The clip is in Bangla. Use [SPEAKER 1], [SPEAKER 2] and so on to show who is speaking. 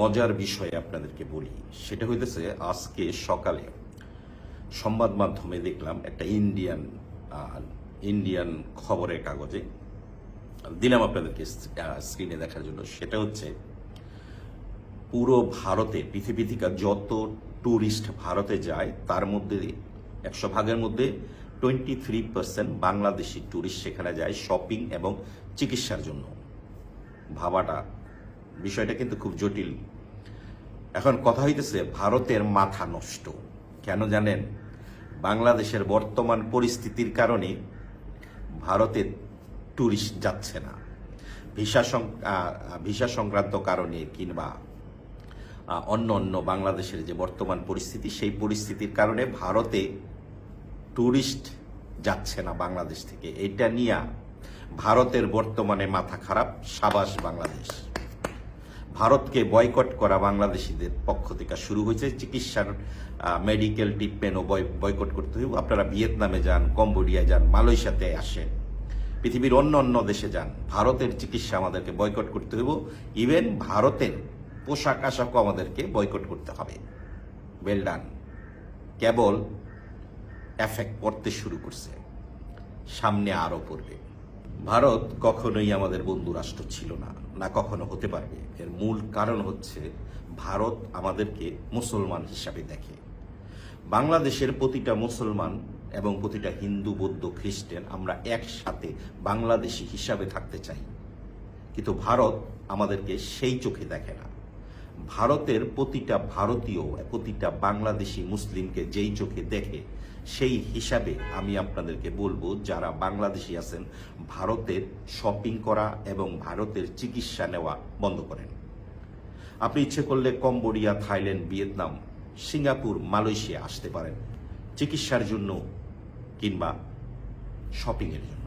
[SPEAKER 1] মজার বিষয়ে আপনাদেরকে বলি। সেটা হইতেছে, আজকে সকালে সংবাদ মাধ্যমে দেখলাম একটা ইন্ডিয়ান ইন্ডিয়ান খবরের কাগজে দিলাম আপনাদেরকে স্ক্রিনে দেখার জন্য। সেটা হচ্ছে, পুরো ভারতে, পৃথিবী থেকে যত ট্যুরিস্ট ভারতে যায়, তার মধ্যে একশো ভাগের মধ্যে twenty three percent Bangladeshi tourist সেখানে যায় শপিং এবং চিকিৎসার জন্য। ভাবাটা বিষয়টা কিন্তু খুব জটিল। এখন কথা হইতেছে, ভারতের মাথা নষ্ট। কেন জানেন? বাংলাদেশের বর্তমান পরিস্থিতির কারণে ভারতে ট্যুরিস্ট যাচ্ছে না। ভিসা ভিসা সংক্রান্ত কারণে কিংবা অন্য অন্য বাংলাদেশের যে বর্তমান পরিস্থিতি, সেই পরিস্থিতির কারণে ভারতে ট্যুরিস্ট যাচ্ছে না বাংলাদেশ থেকে। এটা নিয়ে ভারতের বর্তমানে মাথা খারাপ সাবাস বাংলাদেশ। ভারতকে বয়কট করা বাংলাদেশিদের পক্ষ থেকে শুরু হয়েছে চিকিৎসার মেডিকেল ট্রিটমেন্টও বয়কট করতে হইব আপনারা ভিয়েতনামে যান কম্বোডিয়া যান, মালয়েশিয়াতে আসেন, পৃথিবীর অন্য অন্য দেশে যান, ভারতের চিকিৎসা আমাদেরকে বয়কট করতে হইব ইভেন ভারতের পোশাক আশাকও আমাদেরকে বয়কট করতে হবে। ওয়েল ডান কেবল এফেক্ট পড়তে শুরু করছে। সামনে আরও পড়বে। ভারত কখনোই আমাদের বন্ধু রাষ্ট্র ছিল না। না কখনো হতে পারবে। এর মূল কারণ হচ্ছে ভারত আমাদেরকে মুসলমান হিসাবে দেখে। বাংলাদেশের প্রতিটা মুসলমান এবং প্রতিটা হিন্দু, বৌদ্ধ, খ্রিস্টান আমরা একসাথে বাংলাদেশি হিসাবে থাকতে চাই। কিন্তু ভারত আমাদেরকে সেই চোখে দেখে না। ভারতের প্রতিটা ভারতীয়, প্রতিটা বাংলাদেশি মুসলিমকে যেই চোখে দেখে, সেই হিসাবে আমি আপনাদেরকে বলব, যারা বাংলাদেশি আছেন, ভারতের শপিং করা এবং ভারতের চিকিৎসা নেওয়া বন্ধ করেন। আপনি ইচ্ছে করলে Cambodia, Thailand, Vietnam, Singapore, Malaysia আসতে পারেন। চিকিৎসার জন্য কিংবা শপিংয়ের জন্য।